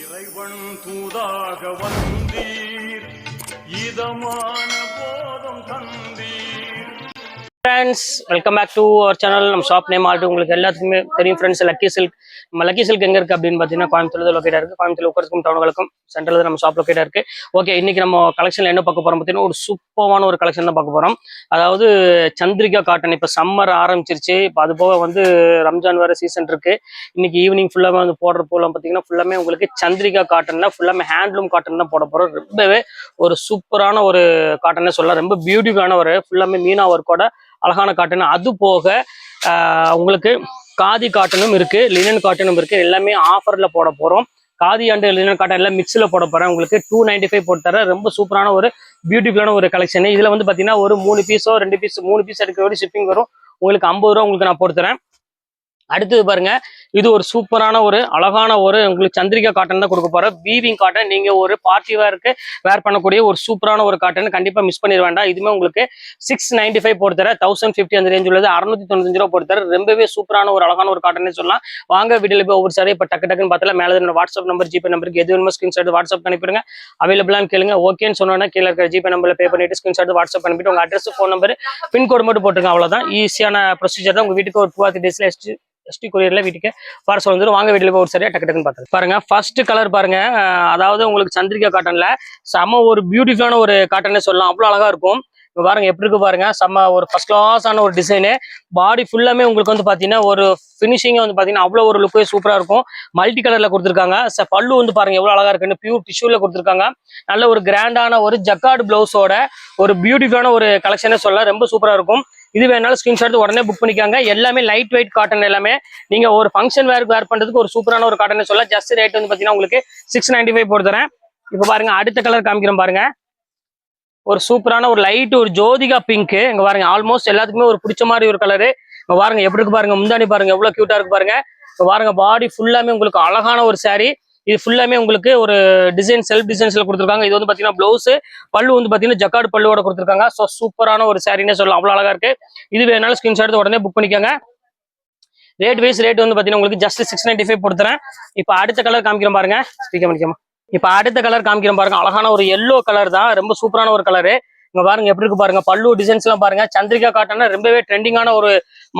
இறைவன் தூதாக வந்தீர். இதமான போதம் தந்தீர் friends welcome back to our channel நம்ம ஷாப் நேம் ஆல்ட்டு உங்களுக்கு எல்லாத்துக்குமே தெரியும் ஃப்ரெண்ட்ஸ் லக்கி சில்க் நம்ம லக்கி சில்க் எங்க இருக்கு அப்படின்னு பார்த்தீங்கன்னா கோயம்புத்தூர் லொக்கேட்டாக இருக்குது கோயம்புத்தூர் உட்கருக்கும் டவுனுக்கும் சென்ட்ரல் நம்ம ஷாப் லொக்கேட்டாக இருக்கு. ஓகே இன்னைக்கு நம்ம கலெக்ஷன்ல என்ன பார்க்க போகிறோம் பார்த்தீங்கன்னா ஒரு சூப்பரான ஒரு கலெக்ஷன் தான் பார்க்க போகிறோம் அதாவது சந்திரிகா காட்டன் இப்போ சம்மர் ஆரம்பிச்சிருச்சு. இப்போ அது போக வந்து ரம்ஜான் வேறு சீசன் இருக்கு. இன்னைக்கு ஈவினிங் ஃபுல்லாக வந்து போடுற போலாம் பார்த்தீங்கன்னா ஃபுல்லாமே உங்களுக்கு சந்திரிகா காட்டன் ஃபுல்லாமே ஹேண்ட்லூம் காட்டன் தான் போட போறோம். ரொம்பவே ஒரு சூப்பரான ஒரு காட்டனே சொல்லலாம். ரொம்ப பியூட்டிஃபுல்லான ஒரு ஃபுல்லாமே மீனா ஒர்க்கோட அழகான காட்டன் அது போக உங்களுக்கு காதி காட்டனும் இருக்கு லினன் காட்டனும் இருக்கு. எல்லாமே ஆஃபர்ல போட போறோம். காதி அண்டு லினன் காட்டன் எல்லாம் மிக்ஸில் போட போறேன். உங்களுக்கு டூ நைன்டி ஃபைவ் போட்டு தரேன். ரொம்ப சூப்பரான ஒரு பியூட்டிஃபுல்லான ஒரு கலெக்ஷன் இதுல வந்து பாத்தீங்கன்னா ஒரு மூணு பீஸோ ரெண்டு பீஸ் மூணு பீஸ் எடுக்கிற ஷிப்பிங் வரும். உங்களுக்கு ஐம்பது ரூபா உங்களுக்கு நான் போட்டு தரேன். அடுத்தது பாருங்க இது ஒரு சூப்பரான ஒரு அழகான ஒரு உங்களுக்கு சந்திரிகா காட்டன் தான் கொடுக்க போறேன் வீவிங் காட்டன் நீங்க ஒரு பார்ட்டி வேருக்கு வேர் பண்ணக்கூடிய ஒரு சூப்பரான ஒரு காட்டன் கண்டிப்பா மிஸ் பண்ணிட வேண்டாம். இதுவுமே உங்களுக்கு சிக்ஸ் நைன்டி ஃபைவ் போட்டு தௌசண்ட் ஃபிஃப்டி அந்த ரேஞ்ச் உள்ளது. அறுநூத்தி தொண்ணூத்தஞ்சு ரூபா போட்டு ரொம்பவே சூப்பரான ஒரு அழகான ஒரு காட்டனே சொல்லலாம். வாங்க வீடியோல போய் ஒவ்வொரு சாரி இப்போ டக்கு டக்குன்னு பார்த்தா மேலே என்னோட வாட்ஸ்அப் நம்பர் ஜிபே நம்பருக்கு எது வேணுமோ ஸ்கிரீன்ஷாட் வாட்ஸ்அப் அனுப்பிடுங்க. அவைலபிளான்னு கேளுங்க. ஓகேன்னு சொன்னோன்னா கீழே இருக்கிற ஜிபே நம்பர்ல பே பண்ணிட்டு ஸ்கிரீன்ஷாட் வாட்ஸ்அப் அனுப்பிட்டு உங்க அட்ரஸ் ஃபோன் நம்பர் பின்கோடு மட்டும் போட்டுருங்க. அவ்வளவுதான். ஈஸியான ப்ரொசீஜர் தான். உங்க வீட்டுக்கு ஒரு டூ ஆர் டேஸ்ல எஸ்டி கொரியர்ல வீட்டுக்கு பார்சல் வந்துடும் வாங்க வீட்டில் போய் ஒரு சரியா டக்கு டக்குன்னு பார்த்து பாருங்க ஃபர்ஸ்ட் கலர் பாருங்க. அதாவது உங்களுக்கு சந்திரிகா காட்டன்ல செம ஒரு பியூட்டிஃபுல்லான ஒரு காட்டனே சொல்லலாம். அவ்வளோ அழகா இருக்கும். இப்போ பாருங்க எப்படி இருக்கு பாருங்க. செம்ம ஒரு ஃபர்ஸ்ட் கிளாஸான ஒரு டிசைனு பாடி ஃபுல்லாமே உங்களுக்கு வந்து பாத்தீங்கன்னா ஒரு ஃபினிஷிங் வந்து பாத்தீங்கன்னா அவ்வளோ ஒரு லுக்கே சூப்பரா இருக்கும். மல்டி கலர்ல கொடுத்துருக்காங்க. ச- பல்லு வந்து பாருங்க எவ்வளோ அழகா இருக்குன்னு பியூர் டிஷ்யூல கொடுத்துருக்காங்க. நல்ல ஒரு கிராண்டான ஒரு ஜக்கார்டு ப்ளவுஸோட ஒரு பியூட்டிஃபுல்லான ஒரு கலெக்ஷனே சொல்லலாம். ரொம்ப சூப்பரா இருக்கும். இது வேணாலும் ஸ்கிரீன்ஷாட் உடனே புக் பண்ணிக்காங்க. எல்லாமே லைட் வெயிட் காட்டன் எல்லாமே. நீங்க ஒரு ஃபங்க்ஷன் வேருக்கு வேர் பண்றதுக்கு ஒரு சூப்பரான ஒரு காட்டன் சொல்ல ஜஸ்ட் ரேட் வந்து பாத்தீங்கன்னா உங்களுக்கு சிக்ஸ் நைன்டி ஃபைவ் போட்டு தரேன். இப்போ பாருங்க அடுத்த கலர் காமிக்கிறேன் பாருங்க. ஒரு சூப்பரான ஒரு லைட் ஒரு ஜோதிகா பிங்க் இங்க பாருங்க ஆல்மோஸ்ட் எல்லாத்துக்குமே ஒரு பிடிச்ச மாதிரி ஒரு கலரு இங்க பாருங்க எப்படி இருக்கு பாருங்க முந்தானி பாருங்க எவ்வளவு கியூட்டா இருக்கு பாருங்க. பாருங்க பாடி ஃபுல்லாமே உங்களுக்கு அழகான ஒரு சாரீ இது ஃபுல்லாமே உங்களுக்கு ஒரு டிசைன் செல்ஃப் டிசைன்ஸ்ல கொடுத்துருக்காங்க. இது வந்து பாத்தீங்கன்னா பிளவுஸ் பல்லு வந்து பாத்தீங்கன்னா ஜக்காடு பல்லுவோட கொடுத்துருக்காங்க. ஸோ சூப்பரான ஒரு சாரினே சொல்லலாம். அவ்வளோ அழகா இருக்கு. இது வேணாலும் ஸ்கிரீன்ஷாட் எடுத்து உடனே புக் பண்ணிக்கோங்க. ரேட் வைஸ் ரேட் வந்து பாத்தீங்கன்னா உங்களுக்கு ஜஸ்ட் சிக்ஸ் நைன்டி ஃபைவ் கொடுத்துறேன். இப்போ அடுத்த கலர் காமிக்கிறேன் பாருங்க. ஸ்பீக்கர் பண்ணிக்கமா இப்போ அடுத்த கலர் காமிக்கிறேன் பாருங்க. அழகான ஒரு எல்லோ கலர் தான். ரொம்ப சூப்பரான ஒரு கலரு இங்க பாருங்க எப்படி இருக்கு பாருங்க. பல்லு டிசைன்ஸ் எல்லாம் பாருங்க. சந்திரிகா காட்டன் ரொம்பவே ட்ரெண்டிங்கான ஒரு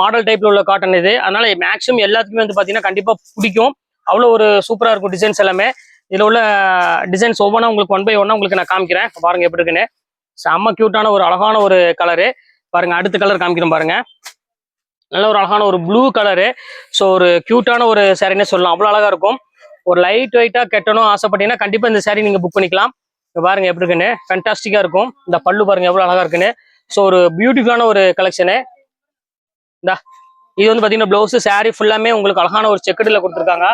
மாடல் டைப்ல உள்ள காட்டன் இது. அதனால மேக்ஸிமம் எல்லாத்துக்குமே வந்து பாத்தீங்கன்னா கண்டிப்பா பிடிக்கும். அவ்வளோ ஒரு சூப்பராக இருக்கும் டிசைன்ஸ் எல்லாமே. இதில் உள்ள டிசைன்ஸ் ஒவ்வொன்றா உங்களுக்கு ஒன் பை ஒன்னா உங்களுக்கு நான் காமிக்கிறேன். பாருங்கள் பாருங்க எப்படி இருக்குன்னு. செம்ம க்யூட்டான ஒரு அழகான ஒரு கலரு பாருங்க அடுத்த கலர் காமிக்கிறேன் பாருங்க. நல்ல ஒரு அழகான ஒரு ப்ளூ கலரு ஸோ ஒரு க்யூட்டான ஒரு சேரீனே சொல்லலாம். அவ்வளோ அழகா இருக்கும். ஒரு லைட் வெயிட்டா கட்டணும் ஆசைப்பட்டீங்கன்னா கண்டிப்பாக இந்த சேரீ நீங்க புக் பண்ணிக்கலாம். இங்க பாருங்க எப்படி இருக்குன்னு. ஃபேன்டாஸ்டிக்கா இருக்கும். இந்த பல்லு பாருங்க எவ்வளவு அழகா இருக்குன்னு. ஸோ ஒரு பியூட்டிஃபுல்லான ஒரு கலெக்ஷனு இந்த. இது வந்து பாத்தீங்கன்னா பிளவுஸ் சாரி ஃபுல்லாமே உங்களுக்கு அழகான ஒரு செக்கடில் கொடுத்துருக்காங்க.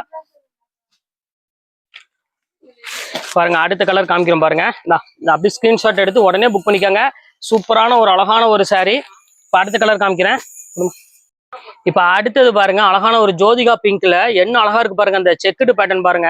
பாருங்க அடுத்த கலர் காமிக்கிறோம் பாருங்க. இந்தா, இந்த அப்படி ஸ்கிரீன்ஷாட் எடுத்து உடனே புக் பண்ணிக்கோங்க. சூப்பரான ஒரு அழகான ஒரு சாரி இப்போ அடுத்த கலர் காமிக்கிறேன். இப்ப அடுத்தது பாருங்க அழகான ஒரு ஜோதிகா பிங்க்ல என்ன அழகா இருக்கு பாருங்க அந்த செக்குடு பேட்டர்ன் பாருங்க.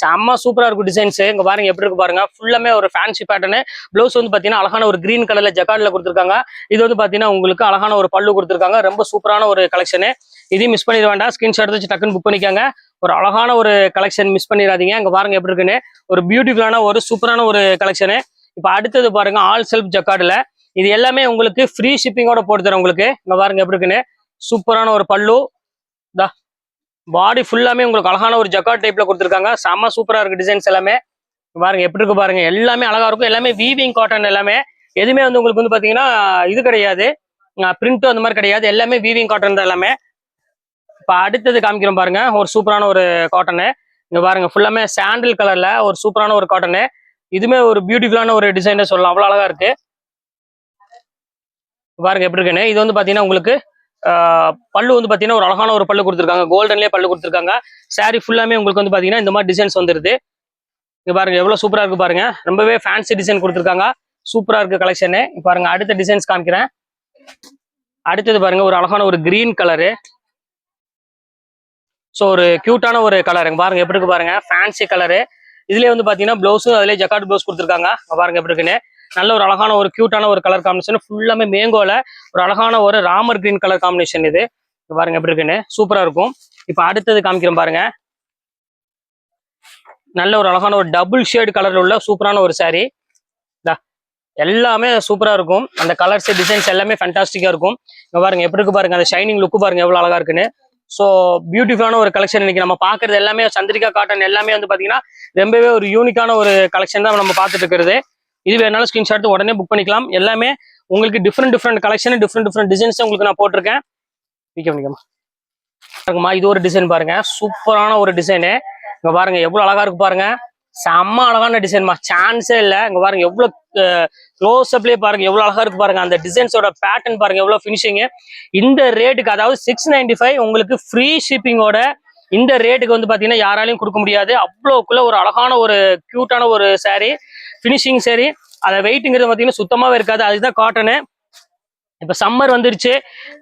செம்ம சூப்பரா இருக்கும் டிசைன்ஸ் இங்க பாருங்க எப்படி இருக்கு பாருங்க ஃபுல்லாமே ஒரு ஃபேன்சி பேட்டர்னு ப்ளவுஸ் வந்து பாத்தீங்கன்னா அழகான ஒரு கிரீன் கலர்ல ஜக்கார்ட்ல கொடுத்துருக்காங்க. இது வந்து பாத்தீங்கன்னா உங்களுக்கு அழகான ஒரு பல்லு கொடுத்துருக்காங்க. ரொம்ப சூப்பரான ஒரு கலெக்ஷனு இதையும் மிஸ் பண்ணிட வேண்டாம். ஸ்கிரீன்ஷாட் வச்சு டக்குன்னு புக் பண்ணிக்கோங்க. ஒரு அழகான ஒரு கலெக்ஷன் மிஸ் பண்ணிடாதீங்க. இங்க பாருங்க எப்படி இருக்குன்னு. ஒரு பியூட்டிஃபுல்லான ஒரு சூப்பரான ஒரு கலெக்ஷனு இப்போ அடுத்தது பாருங்க ஆல் செல்ஃப் ஜக்கார்டுல இது எல்லாமே உங்களுக்கு ஃப்ரீ ஷிப்பிங்கோட போட்டு தரேன் உங்களுக்கு. இங்க பாருங்க எப்படி இருக்குன்னு. சூப்பரான ஒரு பல்லு. தா பாடி ஃபுல்லாமே உங்களுக்கு அழகான ஒரு ஜக்கார்ட் டைப்ல கொடுத்துருக்காங்க. செம்ம சூப்பரா இருக்கு டிசைன்ஸ் எல்லாமே. பாருங்க எப்படி இருக்கு பாருங்க. எல்லாமே அழகா இருக்கும். எல்லாமே வீவிங் காட்டன் எல்லாமே. எதுவுமே வந்து உங்களுக்கு வந்து பாத்தீங்கன்னா இது கிடையாது. பிரிண்ட்டும் அந்த மாதிரி கிடையாது. எல்லாமே வீவிங் காட்டன் தான் எல்லாமே. இப்போ அடுத்தது காமிக்கிறோம் பாருங்க. ஒரு சூப்பரான ஒரு காட்டனு இங்க பாருங்க ஃபுல்லாமே சாண்டில் கலர்ல ஒரு சூப்பரான ஒரு காட்டனு இதுமே ஒரு பியூட்டிஃபுல்லான ஒரு டிசைனே சொல்லலாம் அவ்வளோ அழகா இருக்கு. பாருங்க எப்படி இருக்குன்னு. இது வந்து பாத்தீங்கன்னா உங்களுக்கு பல்லு வந்து பாத்தீங்கன்னா ஒரு அழகான ஒரு பல்லு கொடுத்துருக்காங்க. கோல்டன்லேயே பல்லு கொடுத்துருக்காங்க. சாரி ஃபுல்லாமே உங்களுக்கு வந்து பாத்தீங்கன்னா இந்த மாதிரி டிசைன்ஸ் வந்துருது. இங்க பாருங்க எவ்வளவு சூப்பரா இருக்கு பாருங்க. ரொம்பவே ஃபேன்சி டிசைன் கொடுத்துருக்காங்க. சூப்பரா இருக்கு கலெக்ஷனு பாருங்க அடுத்த டிசைன்ஸ் காமிக்கிறேன். அடுத்தது பாருங்க ஒரு அழகான ஒரு கிரீன் கலரு ஸோ ஒரு கியூட்டான ஒரு கலர் பாருங்க எப்படி இருக்கு பாருங்க. ஃபேன்சி கலரு இதுலயே வந்து பாத்தீங்கன்னா ப்ளவுஸும் அதுலயே ஜக்காட் ப்ளவுஸ் கொடுத்துருக்காங்க. பாருங்க எப்படி இருக்குன்னு. நல்ல ஒரு அழகான ஒரு கியூட்டான ஒரு கலர் காம்பினேஷன் ஃபுல்லாமே மேங்கோல ஒரு அழகான ஒரு ராமர் கிரீன் கலர் காம்பினேஷன் இது. பாருங்க எப்படி இருக்குன்னு. சூப்பரா இருக்கும். இப்போ அடுத்தது காமிக்கிறேன் பாருங்க. நல்ல ஒரு அழகான ஒரு டபுள் ஷேட் கலர்ல உள்ள சூப்பரான ஒரு சாரீ எல்லாமே சூப்பரா இருக்கும். அந்த கலர்ஸ் டிசைன்ஸ் எல்லாமே ஃபேன்டாஸ்டிக்கா இருக்கும். இங்க பாருங்க எப்படி இருக்கு பாருங்க. அந்த ஷைனிங் லுக்கு பாருங்க எவ்வளவு அழகா இருக்குன்னு. ஸோ பியூட்டிஃபுல்லான ஒரு கலெக்ஷன் இன்னைக்கு நம்ம பாக்குறது எல்லாமே சந்திரிகா காட்டன் எல்லாமே வந்து பாத்தீங்கன்னா ரொம்பவே ஒரு யூனிக்கான ஒரு கலெக்ஷன் தான் நம்ம பார்த்துட்டு இருக்கிறது. இது வேணாலும் ஸ்கிரீன்ஷாட் எடுத்து உடனே புக் பண்ணிக்கலாம். எல்லாமே உங்களுக்கு different different collection different different designs உங்களுக்கு நான் போட்டிருக்கேன். பாருங்கம்மா இது ஒரு டிசைன் பாருங்க. சூப்பரான ஒரு டிசைனு இங்க பாருங்க எவ்வளவு அழகா இருக்கு பாருங்க. செம்ம அழகான டிசைன்மா சான்ஸே இல்ல. இங்க பாருங்க எவ்வளவு க்ளோஸ் அப்லயே பாருங்க எவ்வளவு அழகா இருக்கு பாருங்க. அந்த டிசைன்ஸோட பேட்டர்ன் பாருங்க எவ்வளவு ஃபினிஷிங் இந்த ரேட்டுக்கு அதாவது சிக்ஸ் நைன்டி ஃபைவ் உங்களுக்கு ஃப்ரீ ஷிப்பிங்கோட இந்த ரேட்டுக்கு வந்து பாத்தீங்கன்னா யாராலையும் கொடுக்க முடியாது. அவ்வளோக்குள்ள ஒரு அழகான ஒரு கியூட்டான ஒரு சாரீ ஃபினிஷிங் சரி அதை வெயிட்டுங்கிறது பார்த்தீங்கன்னா சுத்தமாகவே இருக்காது. அதுதான் காட்டனு இப்போ சம்மர் வந்துருச்சு.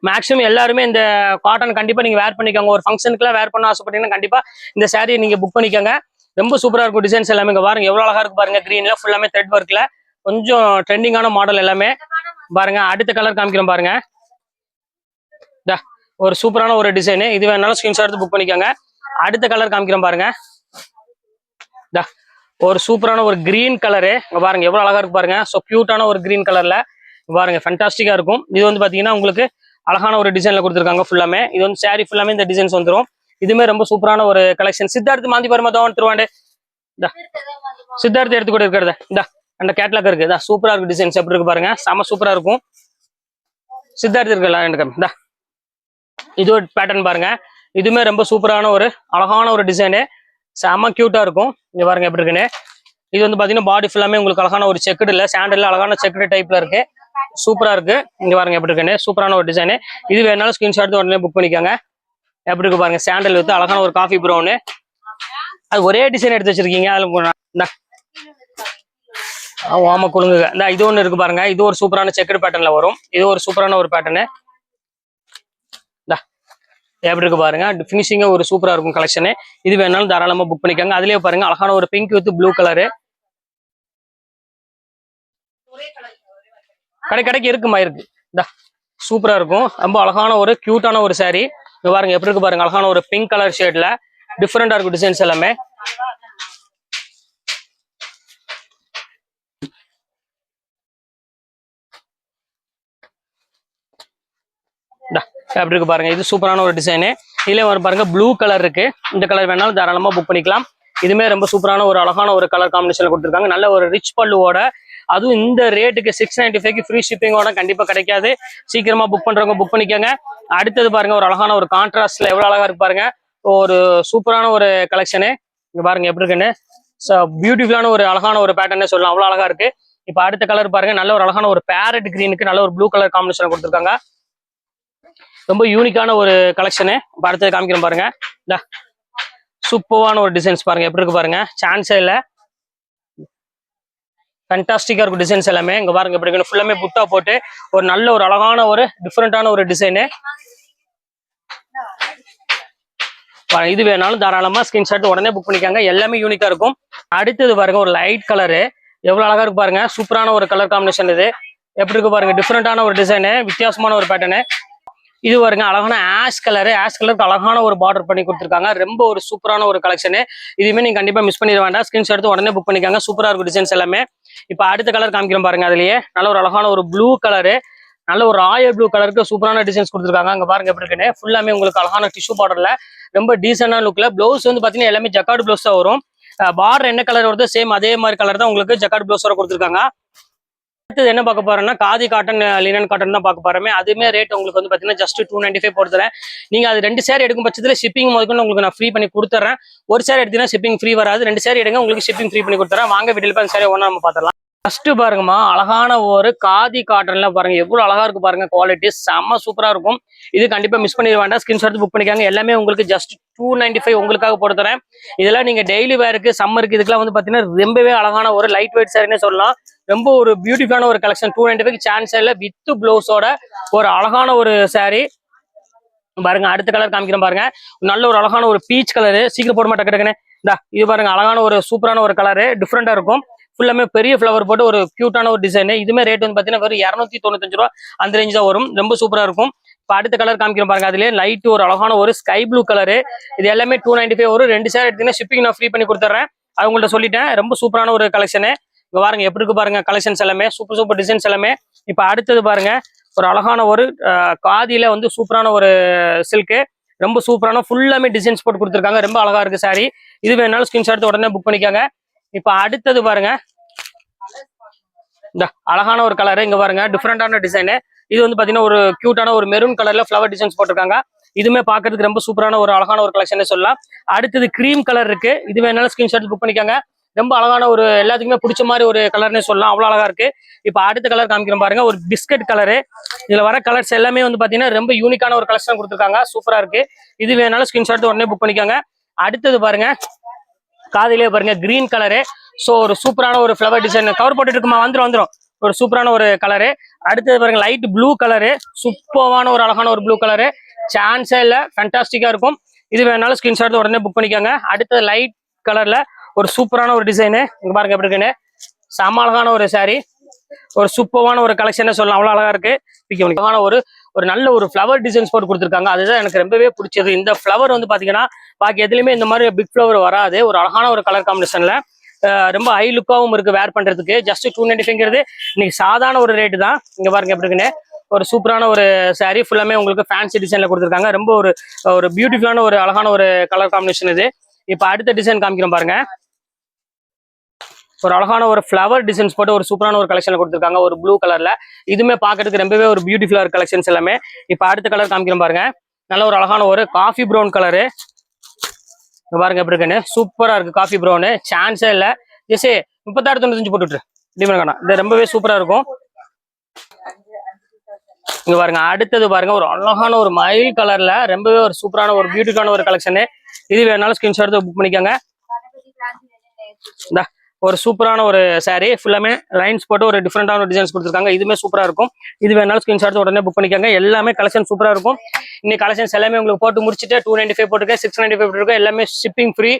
மேக்ஸிமம் எல்லாருமே இந்த காட்டன் கண்டிப்பாக நீங்கள் வேர் பண்ணிக்கோங்க. ஒரு ஃபங்க்ஷனுக்குலாம் வேர் பண்ண ஆசைப்பட்டீங்கன்னா கண்டிப்பாக இந்த saree நீங்க புக் பண்ணிக்கோங்க. ரொம்ப சூப்பராக இருக்கும் டிசைன்ஸ் எல்லாமே இங்கே பாருங்க. எவ்வளோ அழகா இருக்கு பாருங்க. க்ரீனில் ஃபுல்லாமே த்ரெட் ஒர்க்கில் கொஞ்சம் ட்ரெண்டிங்கான மாடல் எல்லாமே பாருங்க. அடுத்த கலர் காமிக்கிறோம் பாருங்க. இதா, ஒரு சூப்பரான ஒரு டிசைனு இது வேணாலும் ஸ்கிரீன்ஷாட் எடுத்து புக் பண்ணிக்கோங்க. அடுத்த கலர் காமிக்கிறோம் பாருங்க. இதா, ஒரு சூப்பரான ஒரு கிரீன் கலரு இங்க பாருங்க எவ்வளவு அழகா இருக்கு பாருங்க. ஸோ கியூட்டான ஒரு கிரீன் கலர்ல பாருங்க ஃபென்டாஸ்டிக்கா இருக்கும். இது வந்து பாத்தீங்கன்னா உங்களுக்கு அழகான ஒரு டிசைன்ல கொடுத்துருக்காங்க ஃபுல்லாமே இது வந்து சாரி ஃபுல்லாமே இந்த டிசைன்ஸ் வந்துரும். இதுமே ரொம்ப சூப்பரான ஒரு கலெக்ஷன் சித்தார்த்து மாந்தி பருமா தான் திருவாண்டு. இந்த. சித்தார்த்து எடுத்து கூட இருக்கிறத. இந்த அந்த கேட்லாக் இருக்கு. இதா சூப்பரா இருக்கு டிசைன்ஸ் எப்படி இருக்கு பாருங்க. செம சூப்பரா இருக்கும். சித்தார்த்து இருக்குல்ல எனக்கு இந்த. இது ஒரு பேட்டர்ன் பாருங்க. இதுமே ரொம்ப சூப்பரான ஒரு அழகான ஒரு டிசைனு செம கியூட்டா இருக்கும். இங்க பாருங்க எப்படி இருக்குன்னு. இது வந்து பாத்தீங்கன்னா பாடி ஃபுல்லாமே உங்களுக்கு அழகான ஒரு செக்குடு இல்ல சாண்டல்ல அழகான செக்குடு டைப்ல இருக்கு. சூப்பரா இருக்கு. இங்க பாருங்க எப்படி இருக்குன்னு. சூப்பரான ஒரு டிசைனு இது வேணாலும் ஸ்கிரீன்ஷாட் எடுத்து உடனே புக் பண்ணிக்கோங்க. எப்படி இருக்கு பாருங்க சாண்டல் வித்து அழகான ஒரு காஃபி ப்ரௌனு அது ஒரே டிசைன் எடுத்து வச்சிருக்கீங்க. அதுல ஓம குழுங்குங்க இந்த. இது ஒன்று இருக்கு பாருங்க. இது ஒரு சூப்பரான செக்குடு பேட்டர்ன்ல வரும். இது ஒரு சூப்பரான ஒரு பேட்டர்னு எப்படி இருக்கு பாருங்க. ஃபினிஷிங்க ஒரு சூப்பரா இருக்கும் கலெக்ஷனு இது வேணாலும் தாராளமா புக் பண்ணிக்கோங்க. அதுலயே பாருங்க அழகான ஒரு பிங்க் வித் ப்ளூ கலரு கடை கடைக்கு இருக்குமா இருக்கு. இந்த சூப்பரா இருக்கும். ரொம்ப அழகான ஒரு கியூட்டான ஒரு சாரி பாருங்க எப்படி இருக்கு பாருங்க அழகான ஒரு பிங்க் கலர் ஷேட்ல டிஃப்ரெண்டா இருக்கும் டிசைன்ஸ் எல்லாமே. எப்படி இருக்கு பாருங்க. இது சூப்பரான ஒரு டிசைனு இதுலயே வந்து பாருங்க ப்ளூ கலர் இருக்கு. இந்த கலர் வேணாலும் தாராளமா புக் பண்ணிக்கலாம். இதுமே ரொம்ப சூப்பரான ஒரு அழகான ஒரு கலர் காம்பினேஷன் கொடுத்துருக்காங்க. நல்ல ஒரு ரிச் பல்லுவோட. அதுவும் இந்த ரேட்டுக்கு சிக்ஸ் நைன்டி ஃபைவ்க்கு ஃப்ரீ ஷிப்பிங்கோட கண்டிப்பா கிடைக்காது. சீக்கிரமா புக் பண்றவங்க புக் பண்ணிக்கோங்க. அடுத்தது பாருங்க ஒரு அழகான ஒரு கான்ட்ராஸ்ட்ல எவ்வளவு அழகா இருக்கு பாருங்க. ஒரு சூப்பரான ஒரு கலெக்ஷனு இங்க பாருங்க எப்படி இருக்குன்னு? பியூட்டிஃபுல்லான ஒரு அழகான ஒரு பேட்டர்னே சொல்லலாம். அவ்வளவு அழகா இருக்கு. இப்போ அடுத்த கலர் பாருங்க நல்ல ஒரு அழகான ஒரு பேரட் கிரீனுக்கு நல்ல ஒரு ப்ளூ கலர் காம்பினேஷன் கொடுத்துருக்காங்க. ரொம்ப யூனிக்கான ஒரு கலெக்ஷனு இப்போ அடுத்தது காமிக்கிறேன் பாருங்க. இந்த சூப்பரான ஒரு டிசைன்ஸ் பாருங்க. எப்படி இருக்கு பாருங்க? சான்ஸே இல்லை. ஃபண்டாஸ்டிக்கா இருக்கும் டிசைன்ஸ் எல்லாமே. இங்க பாருங்க எப்படி இருக்கு ஃபுல்லாமே புட்டா போட்டு ஒரு நல்ல ஒரு அழகான ஒரு டிஃப்ரெண்டான ஒரு டிசைனு இது வேணாலும் தாராளமா ஸ்கிரீன்ஷாட் உடனே புக் பண்ணிக்காங்க. எல்லாமே யூனிக்கா இருக்கும். அடுத்தது பாருங்க ஒரு லைட் கலரு எவ்வளோ அழகா இருக்கு பாருங்க. சூப்பரான ஒரு கலர் காம்பினேஷன் இது. எப்படி இருக்கு பாருங்க? டிஃப்ரெண்டான ஒரு டிசைனு வித்தியாசமான ஒரு பேட்டர்னு இது வருங்க அழகான ஆஷ் கலரு ஆஷ் கலருக்கு அழகான ஒரு பார்டர் பண்ணி கொடுத்துருக்காங்க. ரொம்ப ஒரு சூப்பரான ஒரு கலெக்ஷனு இதுவுமே நீங்க கண்டிப்பா மிஸ் பண்ணிட வேண்டாம். ஸ்கிரீன்ஷாட் எடுத்து உடனே புக் பண்ணிக்காங்க. சூப்பரா இருக்கும் டிசைன்ஸ் எல்லாமே. இப்போ அடுத்த கலர் காமிக்கிறோம் பாருங்க அதுலயே. நல்ல ஒரு அழகான ஒரு ப்ளூ கலரு நல்ல ஒரு ராயல் ப்ளூ கலருக்கு சூப்பரான டிசைன்ஸ் கொடுத்துருக்காங்க. அங்க பாருங்க எப்படி இருக்குன்னு. ஃபுல்லாமே உங்களுக்கு அழகான டிஷ்யூ பார்டர்ல ரொம்ப டீசென்டான லுக்ல ப்ளவுஸ் வந்து பாத்தீங்கன்னா எல்லாமே ஜக்கார்டு ப்ளவுஸ் தான் வரும். பார்டர் என்ன கலர் வருதோ சேம் அதே மாதிரி கலர் தான் உங்களுக்கு ஜக்கார்டு ப்ளவுஸ் வர கொடுத்துருக்காங்க. அடுத்தது என்ன பார்க்க போறோம்னா காதி காட்டன் லினன் காட்டன் தான் பார்க்க போறோமே. அதுமே ரேட் உங்களுக்கு வந்து பார்த்தீங்கன்னா ஜஸ்ட் டூ நைன்டி ஃபைவ் போடுறேன் நீங்க அது ரெண்டு சேர் எடுக்கும் பட்சத்துல ஷிப்பிங் முதல்ல உங்களுக்கு நான் ஃப்ரீ பண்ணி கொடுத்துறேன் ஒரு சேர் எடுத்தீங்கன்னா ஷிப்பிங் ஃப்ரீ வராது. ரெண்டு சேர் எடுங்க உங்களுக்கு ஷிப்பிங் ஃப்ரீ பண்ணி கொடுத்துறேன் வாங்க வீட்டில் போய் அந்த சேரை ஒன்றா நம்ம பார்த்துடலாம். ஃபர்ஸ்ட் பாருங்கம்மா அழகான ஒரு காதி காட்டன்ல பாருங்க. எவ்வளவு அழகா இருக்கு பாருங்க குவாலிட்டி செம்ம சூப்பரா இருக்கும். இது கண்டிப்பா மிஸ் பண்ணிட வேண்டாம். ஸ்கிரீன்ஷாட் புக் பண்ணிக்காங்க. எல்லாமே உங்களுக்கு ஜஸ்ட் டூ நைன்டி ஃபைவ் உங்களுக்காக போட்டு தரேன். இதெல்லாம் நீங்க டெய்லி வேருக்கு சம்மருக்கு இதுக்கெல்லாம் வந்து பாத்தீங்கன்னா ரொம்பவே அழகான ஒரு லைட் வெயிட் சாரினே சொல்லலாம். ரொம்ப ஒரு பியூட்டிஃபுல்லான ஒரு collection two ninety five chance இல்ல. வித் பிளவுஸோட ஒரு அழகான ஒரு சாரீ பாருங்க அடுத்த கலர் காமிக்கிறேன் பாருங்க. நல்ல ஒரு அழகான ஒரு பீச் கலரு சீக்கிரம் போட மாட்டேன் கிடக்குன்னு இந்த இது பாருங்க அழகான ஒரு சூப்பரான ஒரு கலரு டிஃப்ரெண்டா இருக்கும். ஃபுல்லாமே பெரிய ஃப்ளவர் போட்டு ஒரு கியூட்டான ஒரு டிசைனு இதுமே ரேட் வந்து பாத்தீங்கன்னா வெறும் இரநூத்தி தொண்ணூத்தஞ்சு ரூபா அந்த ரேஞ்ச் தான் வரும். ரொம்ப சூப்பரா இருக்கும். இப்போ அடுத்த கலர் காமிக்கிறோம் பாருங்க அதுலயே லைட் ஒரு அழகான ஒரு ஸ்கை ப்ளூ கலரு இது எல்லாமே டூ நைன்டி ஃபைவ் வரும். ரெண்டு சேர் எடுத்தீங்கன்னா ஷிப்பிங் நான் ஃப்ரீ பண்ணி கொடுத்துட்றேன் அவங்கள்ட்ட சொல்லிட்டேன். ரொம்ப சூப்பரான ஒரு கலெக்ஷனு இங்க பாருங்க எப்படி இருக்கு பாருங்க கலெக்ஷன்ஸ் எல்லாமே. சூப்பர் சூப்பர் டிசைன்ஸ் எல்லாமே. இப்போ அடுத்தது பாருங்க ஒரு அழகான ஒரு காதியில வந்து சூப்பரான ஒரு சில்க்கு ரொம்ப சூப்பரான ஃபுல்லாமே டிசைன்ஸ் போட்டு கொடுத்துருக்காங்க. ரொம்ப அழகா இருக்கு சாரி இது வேணாலும் ஸ்கிரீன்ஷாட் எடுத்து உடனே புக் பண்ணிக்காங்க. இப்போ அடுத்தது பாருங்க. இந்த அழகான ஒரு கலர் இங்க பாருங்க. டிஃப்ரெண்டான டிசைனு இது வந்து பாத்தீங்கன்னா ஒரு கியூட்டான ஒரு மெரூன் கலர்ல ஃபிளவர் டிசைன்ஸ் போட்டிருக்காங்க. இதுவுமே பாக்குறதுக்கு ரொம்ப சூப்பரான ஒரு அழகான ஒரு கலெக்ஷன் சொல்லலாம். அடுத்தது கிரீம் கலர் இருக்கு. இது வேணாலும் ஸ்கிரீன்ஷாட் புக் பண்ணிக்காங்க. ரொம்ப அழகான ஒரு எல்லாத்துக்குமே பிடிச்ச மாதிரி ஒரு கலர்னே சொல்லலாம். அவ்வளோ அழகா இருக்கு. இப்போ அடுத்த கலர் காமிக்கிறோம் பாருங்க. ஒரு பிஸ்கட் கலரு இதுல வர கலர்ஸ் எல்லாமே வந்து பாத்தீங்கன்னா ரொம்ப யூனிக்கான ஒரு கலெக்ஷன் கொடுத்துருக்காங்க. சூப்பரா இருக்கு. இது வேணாலும் ஸ்கிரீன்ஷாட் உடனே புக் பண்ணிக்கோங்க. அடுத்தது பாருங்க. காதிலே பாருங்க கிரீன் கலரு ஸோ ஒரு சூப்பரான ஒரு ஃப்ளவர் டிசைன் கவர் போட்டுட்டு இருக்குமா? வந்துரும் வந்துடும் ஒரு சூப்பரான ஒரு கலரு அடுத்தது பாருங்க லைட் ப்ளூ கலரு சூப்பரான ஒரு அழகான ஒரு ப்ளூ கலரு சான்ஸே இல்லை. ஃபேண்டாஸ்டிக்கா இருக்கும். இது வேணாலும் ஸ்கிரீன்ஷாட் உடனே புக் பண்ணிக்கோங்க. அடுத்தது லைட் கலர்ல ஒரு சூப்பரான ஒரு டிசைனு இங்க பாருங்க எப்படி இருக்குன்னு. செம அழகான ஒரு saree. ஒரு சூப்பரான ஒரு கலெக்ஷன் சொல்லலாம். அவ்வளோ அழகா இருக்கு. பிக்க ஒரு ஒரு நல்ல ஒரு ஃப்ளவர் டிசைன்ஸ் போட்டு கொடுத்துருக்காங்க. அதுதான் எனக்கு ரொம்பவே பிடிச்சது. இந்த ஃப்ளவர் வந்து பாத்தீங்கன்னா பாக்கி எதுலையுமே இந்த மாதிரி பிக் ஃப்ளவர் வராது. ஒரு அழகான ஒரு கலர் காம்பினேஷன்ல ரொம்ப ஹை லுக்காவும் இருக்கு வேர் பண்றதுக்கு. ஜஸ்ட் டூ நைன்டி ஃபைங்கிறது இன்னைக்கு சாதாரண ஒரு ரேட்டு தான். இங்க பாருங்க எப்படி இருக்குன்னு. ஒரு சூப்பரான ஒரு saree ஃபுல்லாமே உங்களுக்கு ஃபேன்சி டிசைன்ல கொடுத்துருக்காங்க. ரொம்ப ஒரு ஒரு பியூட்டிஃபுல்லான ஒரு அழகான ஒரு கலர் காம்பினேஷன் இது. இப்போ அடுத்த டிசைன் காமிக்கிறோம் பாருங்க. ஒரு அழகான ஒரு ஃப்ளவர் டிசைன்ஸ் போட்டு ஒரு சூப்பரான ஒரு கலெக்ஷன் கொடுத்துருக்காங்க. ஒரு ப்ளூ கலர்ல இதுவுமே பார்க்கறதுக்கு ரொம்பவே ஒரு பியூட்டிஃபுல்லா இருக்கு கலெக்ஷன்ஸ் எல்லாமே. இப்போ அடுத்த கலர் காமிக்கிறோம் பாருங்க. நல்ல ஒரு அழகான ஒரு காஃபி ப்ரௌன் கலரு பாருங்க எப்படி இருக்குன்னு. சூப்பரா இருக்கு காஃபி ப்ரௌனு சான்ஸே இல்ல. ஜெஸே முப்பத்தாறு தொண்ணூத்தஞ்சு போட்டுட்டு டிமன் காணா இது ரொம்பவே சூப்பரா இருக்கும். இங்க பாருங்க அடுத்தது பாருங்க ஒரு அழகான ஒரு மயில் கலர்ல ரொம்பவே ஒரு சூப்பரான ஒரு பியூட்டிஃபுல்லான ஒரு கலெக்ஷனு இது வேணாலும் ஸ்கிரீன்ஷாட் எடுத்து புக் பண்ணிக்கோங்க. இந்த. ஒரு சூப்பரான ஒரு சாரீ ஃபுல்லாமே லைன்ஸ் போட்டு ஒரு டிஃப்ரெண்டான டிசைன்ஸ் கொடுத்துருக்காங்க. இதுவுமே சூப்பரா இருக்கும். இது வேணாலும் ஸ்கிரீன்ஷாட் உடனே புக் பண்ணிக்காங்க. எல்லாமே கலெக்ஷன் சூப்பரா இருக்கும். இன்னைக்கு கலெக்ஷன்ஸ் எல்லாமே உங்களுக்கு போட்டு முடிச்சுட்டு டூ நைன்டி ஃபைவ் போட்டுருக்கேன் சிக்ஸ் நைன்டி ஃபைவ் போட்டுருக்கேன். எல்லாமே shipping free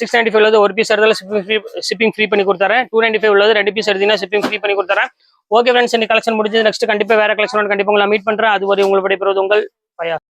six ninety five ஒரு பீஸ் எடுத்தாலும் ஷிப்பிங் ஃப்ரீ ஷிப்பிங் ஃப்ரீ பண்ணி கொடுத்துறேன். டூ நைன்டி ஃபைவ் உள்ளது ரெண்டு பீஸ் எடுத்தீங்கன்னா ஷிப்பிங் ஃப்ரீ பண்ணி கொடுத்துறேன். ஓகே ஃப்ரெண்ட்ஸ் இன்னைக்கு கலெக்ஷன் முடிஞ்சது. நெக்ஸ்ட் கண்டிப்பா வேற கலெக்ஷன் கண்டிப்பாக உங்களை மீட் பண்ணுறேன் அது வரை உங்களுக்கு விடைபெறுவது உங்கள் பயா